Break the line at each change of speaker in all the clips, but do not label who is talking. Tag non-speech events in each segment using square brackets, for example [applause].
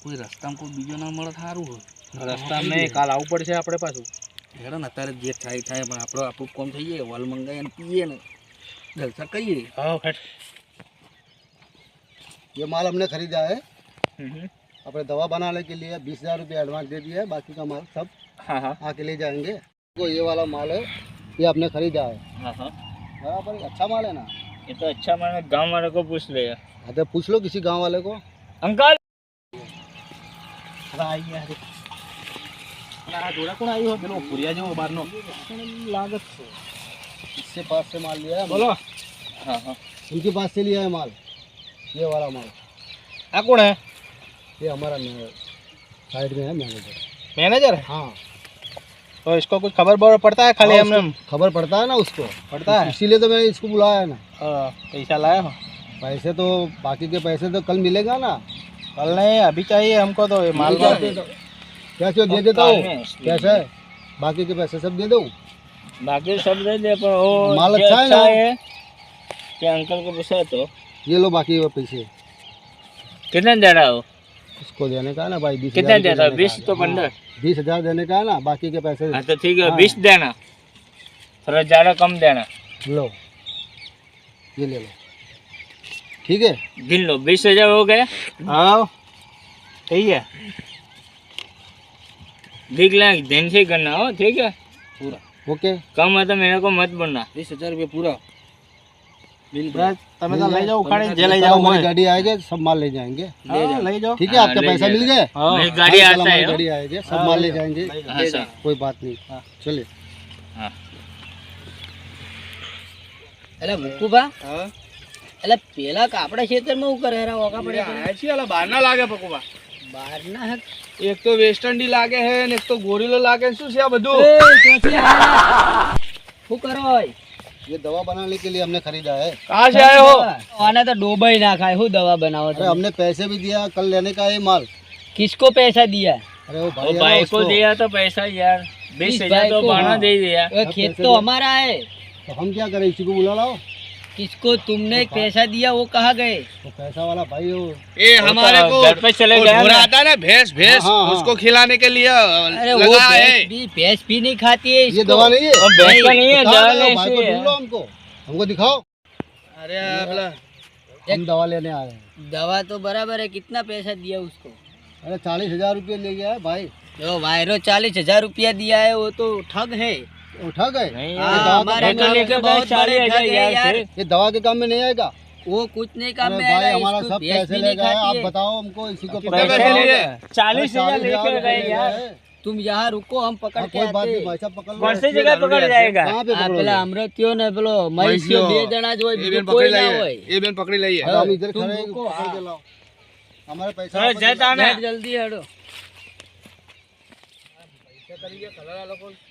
કોઈ રસ્તામાં કોઈ બીજો ના મળે સારું હોય
રસ્તામાં નહીં કાલ આવવું પડશે આપણે પાછું
હેડો ને અત્યારે જે થાય થાય પણ આપણો આપણું કોમ થઈ જાય વાલ મંગાવીને પીએ ને જલસા કહીએ
હા હેઠ
ये माल हमने खरीदा है अपने दवा बनाने के लिए बीस हजार रुपये एडवांस दे दिया है बाकी का माल सब
हाँ हाँ
आके ले जाएंगे तो ये वाला माल है ये आपने खरीदा है
हाँ हाँ
बराबर अच्छा माल है ना
ये तो अच्छा मैंने गांव वाले को पूछ लिया
हाँ तो पूछ लो किसी गांव वाले को
अंकल
જોડા કોણ આવ્યો પેલો પુરિયા જેવો બહારનો
लागत से इससे पास से माल लिया है
बोलो हाँ हाँ
उनके पास से लिया है माल ये वाला माल
आ कौन है
ये हमारा साइड में है मैनेजर
मैनेजर है
हाँ
तो इसको कुछ खबर बर पड़ता है खाली
हाँ,
हमने
उसको खबर पड़ता है ना उसको
पड़ता है
इसीलिए तो मैंने इसको बुलाया है ना
हाँ, पैसा लाया हो
पैसे तो बाकी के पैसे तो कल मिलेगा ना
कल नहीं अभी चाहिए हमको तो ये माल
दे कैसे दे देता हूँ
में इसलिए।
कैसे बाकी के पैसे सब दे दो।
बाकी सब दे दे पर वो
माल अच्छा है ना?
है कि अंकल को पूछा तो।
ये लो बाकी वो पैसे।
कितने दे रहा हो?
उसको देने का है ना भाई बीस
कितने देता
रुपये
बीस तो पंद्रह।
हाँ, बीस हज़ार देने का है ना बाकी के पैसे।
हाँ तो ठीक है
हाँ।
बीस देना। थोड़ा ज़्यादा कम देना।
लो। ये ले लो। ठीक है
गिन लो बीस हजार हो गए हाँ सही है देख लें ध्यान से करना हो ठीक है
ओके
कम है तो मेरे को मत बोलना
વીસ હજાર રૂપિયા પૂરા
बस તમે તો લઈ જાઓ ઉખાડી જે
कल
લઈ જાઓ
हमारी गाड़ी आएगी सब माल ले जाएंगे
हाँ, લઈ જાઓ
ठीक है
हाँ,
आपका
ले
पैसा
जाएगा।
मिल गए
हाँ, मेरी गाड़ी
कल
आता
हमारी
है
गाड़ी आएगी सब
हाँ,
माल
ले
ले जाएंगे
हाँ सर
कोई बात नहीं चलिए
એટલે મુકુભા એટલે પેલા કાપડા ખેતરમાં હું કરે હેરા ઓકા પડે
બહાર ના લાગે પકુબા
બહાર ના હે
એક તો વેસ્ટર્ન ડી લાગે છે ને એક તો ગોરીલો લાગે છે. શું છે આ બધું
એ, ચોથી આયા. શું કરો હોય?
ये दवा बनाने के लिए हमने खरीदा है
कहाँ से आए हो
આને તો ડોબાઈ ના ખાય શું દવા બનાવો
अरे
છો
हमने पैसे भी दिया कल लेने का है माल
કિસકો પૈસા દિયા
अरे वो
वो
भाई है ना
भाई को
उसको।
दिया तो पैसा यार बीस
बीस
हजार
भाई
तो
को,
भाड़ा
हाँ।
दे दिया
ये खेत तो हमारा है
तो हम क्या करें इसी को बुला लाओ
किसको तुमने पैसा दिया वो कहा गए?
तो पैसा वाला भाई हो
ये हमारे
तो
को
घर पे चले
वो
ना।
आता ना भैंस भैंस
हाँ, हाँ,
उसको खिलाने के लिए
अरे वो भैंस भी भैंस भी नहीं खाती है
ये
इसको।
दवा नहीं है?
भैंस का नहीं है
दिखाओ
जान
ना, भाई को
ऐसी
ढूंढ लो
है
हमको। हमको दिखाओ।
अरे अपना
हम दवा लेने आए हैं।
दवा तो बराबर है कितना पैसा दिया उसको?
अरे चालीस हज़ार रुपये ले गया है भाई।
जो वायरो चालीस हज़ार रुपया दिया है वो तो ठग है।
उठा गए
नहीं
हाँ,
यार,
हमारे
मैं तो
गाँव
लेकर
के
गया
बहुत
चालीस
बड़े
हजार
ठग है
यार
यार।
से।
ये दवा के काम में नहीं आएगा
वो कुछ नहीं काम
अरे
में
भाई
आएगा
हमारा
इसको
सब
भैंस
पैसे
भी
ले
नहीं
गए
खाती
आप
है
बताओ हमको इसी को
कितने
पकड़
पैसे
लो।
लिए?
चालीस हजार
चालीस
लेकर
रुपये
गए
ले
यार
गए।
तुम यहाँ रुको हम पकड़
हाँ,
के
कोई बात
आते
नहीं भाई साहब पकड़ लो
कौन सी जगह पकड़ जाएगा
कहाँ पे
આ
पकड़ोगे?
પેલા અમૃત્યો ને પેલો મહીસ્યો બે જણા જ હોય
ये
બીજું
बेन
કોઈ
पकड़ी
ના
लाई
હોય
है ये बेन पकड़ी लाई है
अरे हम इधर
तुम
खड़े हैं,
रुको,
पकड़
हाँ।
के लाओ। हमारे पैसा
अरे
वापस
जता ना
હેડ જલ્દી હેડો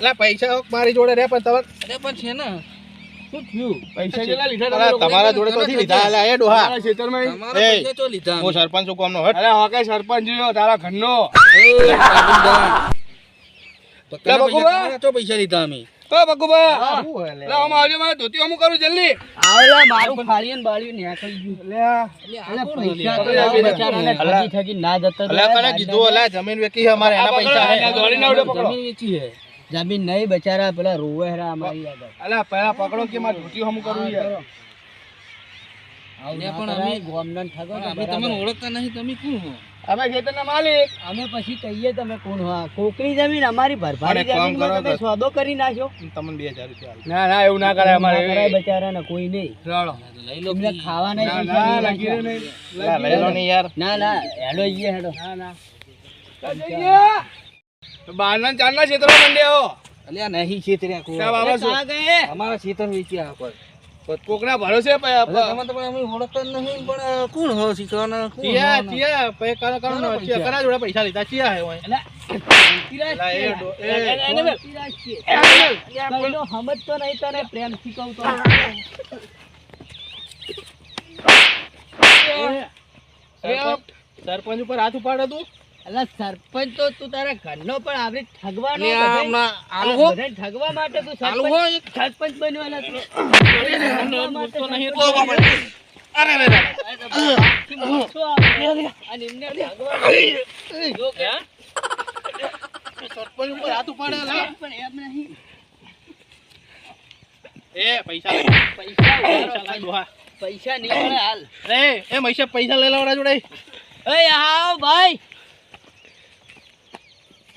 અલા,
પૈસા
મારી જોડે રે પણ તમે અરે પણ છે ને. શું થયું? પૈસા કેટલા લીધા
અલા, તમારા જોડે તો નથી લીધા, અલા, એ ડોહા.
તમારા ખેતરમાં
તમારા પૈસા તો લીધા. હું સરપંચ છું ગામનો, હટ.
અરે હોકે સરપંચ જોયો તારા ઘરનો.
લે, બકુબા.
તો પૈસા લીધા અમે. ઓ બકુબા લે આમ આવજો મારે ધોતી હું કરું જલ્દી.
આવલા મારું ફાળીને બાળીને થઈ ગયું. લે અલા, પૈસા તો બચારાને ઠગી ઠગી ના જતો રહે.
કને કીધું, અલા, જમીન વેચી છે અમારે, એના પૈસા હે.
જમીન વેચી હે. જમીન નહીં બચારા પેલા રોવે હેરા અમારી આગળ.
અલા પેલા પકડો કે મારે ધોતી હમ કરું યાર
આવને પણ અમે ગોમનન ઠગો અમે તમને
ઓળખતા નહીં તમે કોણ હો? અમે ખેતરના માલિક.
અમે પછી કહીએ તમે કોણ હો? કોકરી જમીન અમારી ભરભારી જમીનમાં
કરો
તમે
તો.
સોદો કરી નાખ્યો
તમને બે રૂપિયા
ના ના એવું ના કરાય
અમારે કરાય
બચારા
ને કોઈ નહીં.
ચાલો.
ખાવાના
ના
પૈસા
ના
નહીં.
લગી નહીં
લઈ લો નહીં યાર.
ના ના હેડો ઈએ હેડો.
ના ના. બારના ચારના ક્ષેત્રો મંડ્યા
અલ્યા નહીં છેતર્યા કોઈ.
ત્યાં બાબા શું?
કાં ગયે?
અમારા ખેતર વેચ્યા કોઈ કોકના ભરોસે પ- પ-
તમે તો અમે ઓળખતા નહીં પણ કોણ હો શીખવાના?
ચિયા
ના?
ચિયા પૈ કર કર ચિયા કના જોડે પૈસા લીધા ચિયા હે ઓય.
સમજતો નહીં તને પ્રેમ શીખવતો
સરપંચ? સરપંચ ઉપર હાથ ઉપાડો તું?
એટલે સરપંચ તો તું તારા ઘરનો પણ આવરી ઠગવાનો
ને હમણાં આલુ
આ
હો.
બધાય ઠગવા માટે તું
આલુ
સરપંચ
એક.
સરપંચ બન્યો એટલે તું.
નહીં તો. અરે રે રે.
અને એમને ઠગવા જો કે
સરપંચ ઉપર હાથ ઉપાડે.
પણ એમ નહીં.
એ પૈસા.
પૈસા
પૈસા
પૈસા નહીં હાલ.
રે એ મૈસા પૈસા લઈ લાવડા જોડે.
એ આવ ભાઈ.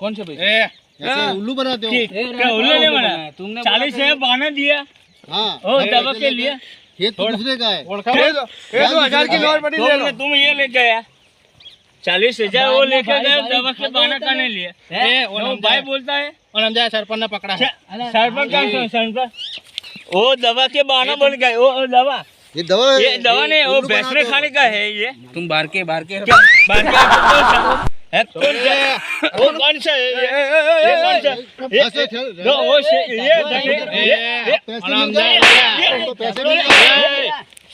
कौन
से
भाई
हाँ। उल्लू बनाते हो।
क्या उल्लू नहीं बना?
तुमने
चालीस हज़ार बहाना दिया।
हाँ।
के लिए।
ये तो दूसरे का है।
दो हज़ार की नोट पड़ी ले तुम ये ले गया चालीस हज़ार वो लेके गए दवा के बहाना
का
नहीं लिया भाई बोलता है। और हम जाए सरपंच ने पकड़ा। है सरपंच कौन
सा
सरपंच वो दवा के बहाना तो- बन गए। वो दबा।
ये दवा
ये दवा नहीं वो
बेसरे
खाने का है ये।
तुम बार के बार के।
बाहर के [laughs]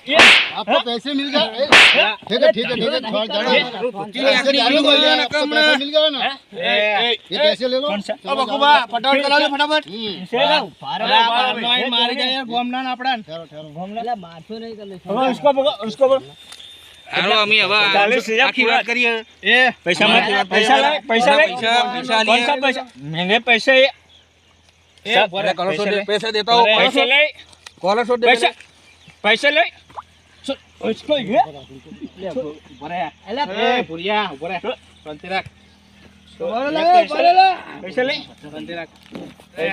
आपको पैसे मिल जाए ठीक है ठीक है ठीक है थोड़ा पैसे मिल गया ना ये पैसे ले लो अब अकुबा
फटाफट चला लो फटाफट मार गया घूमना ना अपना
ठहरो ठहरो
घूमना मारतो नहीं कर
ले उसको उसको
હાલો અમે હવે
ચાલીસ હજાર
આખી
પૂરા.
વાત કરીએ
ए पैसा मत पैसा लाए पैसा लाए
पैसा पैसा
कौन
लिए
सा पैसा महंगे पैसे ये सब
अरे कॉलर
पैसे
दे
ले।
पैसा देता हूँ
पैसे ले
कॉलर शॉट दे
पैसा पैसे ले सु- उसको ये
અલા,
ए पुरिया ऊपर है शांति रख
બોલો લે,
पैसे
બોલો લે.
पैसे ले शांति रख ए,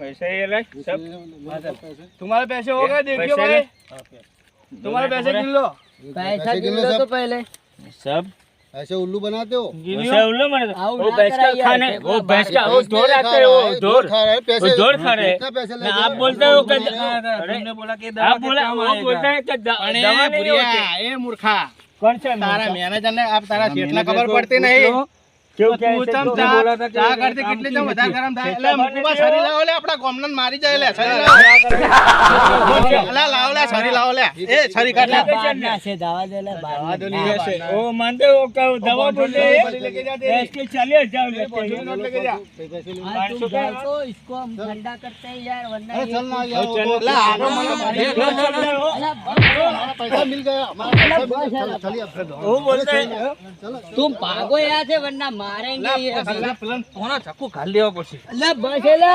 पैसे ये ले सब
पैसे
तुम्हारे पैसे हो गए देखियो भाई तुम्हारे पैसे गिन लो
પૈસા
गिन
गिन
लो
लो तो
सब।
पहले
सब
ऐसे उल्लू बनाते हो
पैसे उल्लू मत
आओ
वो
ना
भैंस का
कराइए,
खाने
ऐसे
वो
बाहर
भैंस का वो
भैंस
ढोर
नहीं
आते
खा
हैं
रहा
वो
है,
ढोर
खा रहा है पैसे
वो ढोर खा रहे हैं
कितना पैसे ले
ना,
दो?
आप बोलते हो कि
तुमने
अरे,
बोला कि दवा
आप
के
बोला
काम
वो
आएगा।
बोलते हैं कि द- दवा नहीं होती
એ મૂર્ખા
कौन सा
તારા
मूर्खा?
મેનેજર ને આપ તારા શેઠને
मैनेजर
खबर
को
પડતી
पूछ
નહીં
लो।
क्यों क्या
તું
ऐसे
ચમ
क्यों
ચા
બોલા તા કે
ચા
કામ
કરતી કેટલી
થી
ચમ
નથી.
વધારે ગરમ થાય
કેટલા
એટલે
મને
મુકુબા
કહો.
સરી લાવો લે આપણા ગામનાને મારી જાય લે સરી લાવો અલા લાવો લે સરી લાવો લે એ સરી કાઢ લે
અલા,
બહાર ના છે, દવા દે લે, બહાર ના.
कैसे? वो मानते हो क्या वो दवा बोलते हैं इसके चालीस हजार लेते हैं
पैसे ले
हाँ, तुम जाओ तो इसको हम ठंडा करते हैं यार वरना
अरे
ये-
चल ना यार वो
चलो,
तो-
ला, आरो मला मारी
अरे
गयो.
अला, बस करो।
हमारा पैसा मिल गया हमारा पैसा मिल गया चलो, चलिए अब चलो।
वो बोलते हैं
चलो
तुम भागो यहाँ से वरना मारेंगे ये अभी।
કોના ચાકુ ખાલી લેવા પડશે
અલા, બસ એલા.